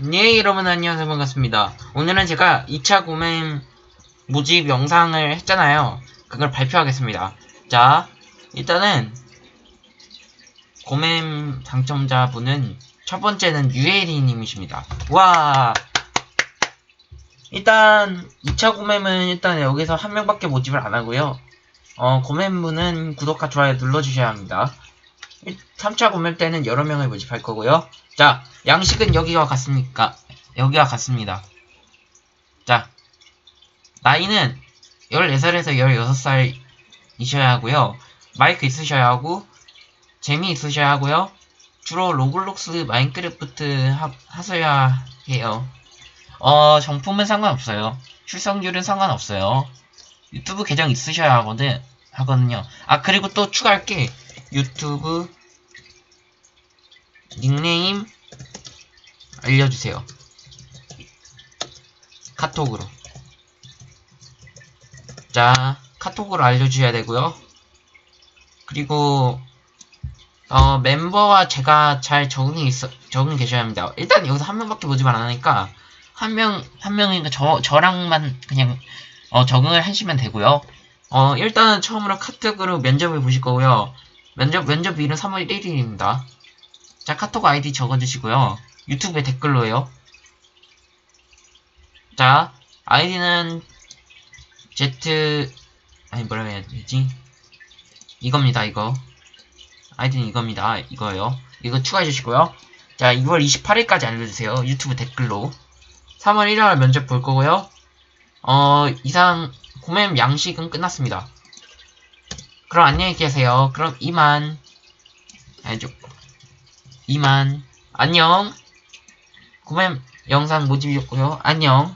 네, 여러분 안녕하세요. 반갑습니다. 오늘은 제가 2차 구매 모집 영상을 했잖아요. 그걸 발표하겠습니다. 자, 일단은 구매 당첨자분은 첫 번째는 유에리님이십니다. 와! 일단 2차 구매는 일단 여기서 한 명밖에 모집을 안 하고요. 어, 구매분은 구독과 좋아요 눌러주셔야 합니다. 3차 구매 때는 여러 명을 모집할 거고요. 자, 양식은 여기와 같습니까? 여기와 같습니다. 자, 나이는 14살에서 16살이셔야 하고요. 마이크 있으셔야 하고, 재미 있으셔야 하고요. 주로 로블록스 마인크래프트 하, 하셔야 해요. 어, 정품은 상관없어요. 출석률은 상관없어요. 유튜브 계정 있으셔야 하거든, 하거든요. 아, 그리고 또 추가할 게, 유튜브 닉네임 알려주세요. 카톡으로. 자, 카톡으로 알려주셔야 되고요. 그리고 어, 멤버와 제가 잘 적응이 있어 적응이 계셔야 합니다. 일단 여기서 한 명밖에 모집 안 하니까 한 명 한 명이니까 저 저랑만 그냥 어, 적응을 하시면 되고요. 어, 일단은 처음으로 카톡으로 면접을 보실 거고요. 면접 면접일은 3월 1일입니다. 자, 카톡 아이디 적어주시고요. 유튜브에 댓글로요. 자, 아이디는 Z 아니 뭐라 해야 되지? 이겁니다, 이거. 아이디는 이겁니다, 이거요. 이거 추가해 주시고요. 자, 2월 28일까지 알려주세요. 유튜브 댓글로. 3월 1일 면접 볼 거고요. 어, 이상 구매 양식은 끝났습니다. 그럼 안녕히 계세요. 그럼 이만. 아니, 좀. 이만. 안녕. 구매 영상 모집이었고요. 안녕.